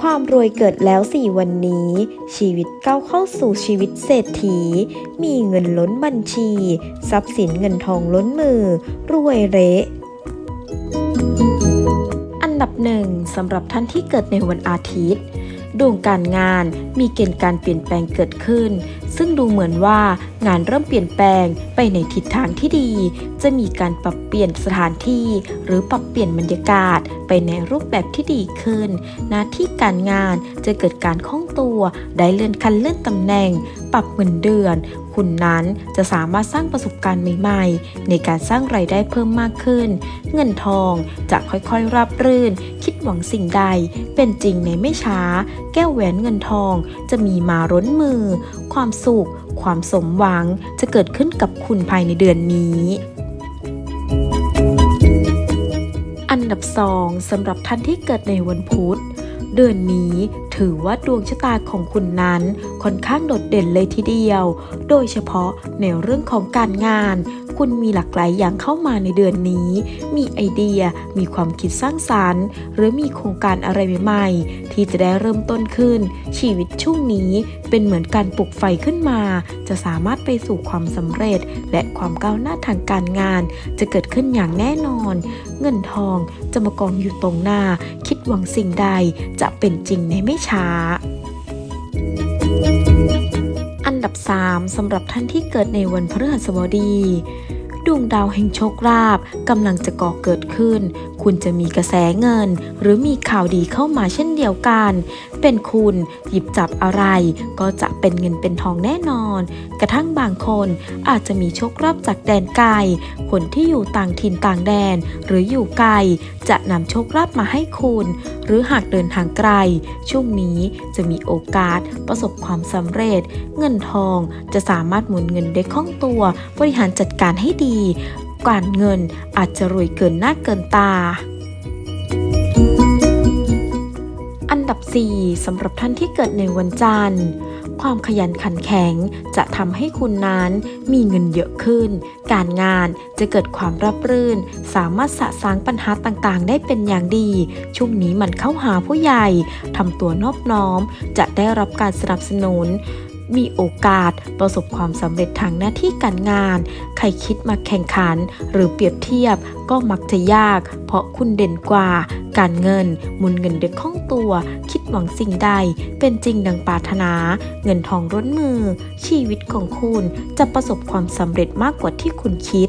ความรวยเกิดแล้วสี่วันนี้ ชีวิตก้าวเข้าสู่ชีวิตเศรษฐี มีเงินล้นบัญชี ทรัพย์สินเงินทองล้นมือ รวยเละอันดับหนึ่งสำหรับท่านที่เกิดในวันอาทิตย์ ดวงการงานมีเกณฑ์การเปลี่ยนแปลงเกิดขึ้น ซึ่งดูเหมือนว่างานเริ่มเปลี่ยนแปลงไปในทิศทางที่ดี จะมีการปรับเปลี่ยนสถานที่ หรือปรับเปลี่ยนบรรยากาศไปในรูปแบบที่ดีขึ้น หน้าที่การงานจะเกิดการคล่องตัว ได้เลื่อนขั้นเลื่อนตำแหน่ง ปรับเงินเดือน คุณนั้นจะสามารถสร้างประสบการณ์ใหม่ๆ ในการสร้างไรายได้เพิ่มมากขึ้น เงินทองจะค่อยๆรับรื่น คิดหวังสิ่งใด เป็นจริงในไม่ช้า แก้วแหวนเงินทองจะมีมาร้นมือ ความสุข ความสมหวังจะเกิดขึ้นกับคุณภายในเดือนนี้อันดับสองสำหรับท่านที่เกิดในวันพุธ เดือนนี้ถือว่าดวงชะตาของคุณนั้นค่อนข้างโดดเด่นเลยทีเดียว โดยเฉพาะในเรื่องของการงาน คุณมีหลากหลายอย่างเข้ามาในเดือนนี้ มีไอเดีย มีความคิดสร้างสารรค์ หรือมีโครงการอะไรใหม่ๆ ที่จะได้เริ่มต้นขึ้น ชีวิตช่วงนี้เป็นเหมือนการปลุกไฟขึ้นมา จะสามารถไปสู่ความสำเร็จ และความก้าวหน้าทางการงาน จะเกิดขึ้นอย่างแน่นอน เงินทองจะมากองอยู่ตรงหน้า คิดหวังสิ่งใดจะเป็นจริงในไม่ช้าอัน ดับ 3สำหรับท่านที่เกิดในวันพฤหัสบดี ดวงดาวแห่งโชคลาภกำลังจะก่อเกิดขึ้น คุณจะมีกระแสเงิน หรือมีข่าวดีเข้ามาเช่นเดียวกัน เป็นคุณหยิบจับอะไร ก็จะเป็นเงินเป็นทองแน่นอน กระทั่งบางคนอาจจะมีโชคลาภจากแดนไกล คนที่อยู่ต่างถิ่นต่างแดน หรืออยู่ไกล จะนำโชคลาภมาให้คุณ หรือหากเดินทางไกล ช่วงนี้จะมีโอกาสประสบความสำเร็จ เงินทองจะสามารถหมุนเงินได้คล่องตัว บริหารจัดการให้ดีการเงินอาจจะรวยเกินหน้าเกินตา อันดับ 4สำหรับท่านที่เกิดในวันจันทร์ ความขยันขันแข็งจะทำให้คุณนั้นมีเงินเยอะขึ้น การงานจะเกิดความรับรื่น สามารถสะสางปัญหาต่างๆ ได้เป็นอย่างดี ช่วงนี้มันเข้าหาผู้ใหญ่ทำตัวนอบน้อม จะได้รับการสนับสนุน มีโอกาสประสบความสำเร็จทางหน้าที่การงาน ใครคิดมาแข่งขัน หรือเปรียบเทียบก็มักจะยาก เพราะคุณเด่นกว่า การเงินมุนเงินเด็กข้องตัว คิดหวังสิ่งใด เป็นจริงดังปรารถนา เงินทองร้นมือ ชีวิตของคุณจะประสบความสำเร็จมากกว่าที่คุณคิด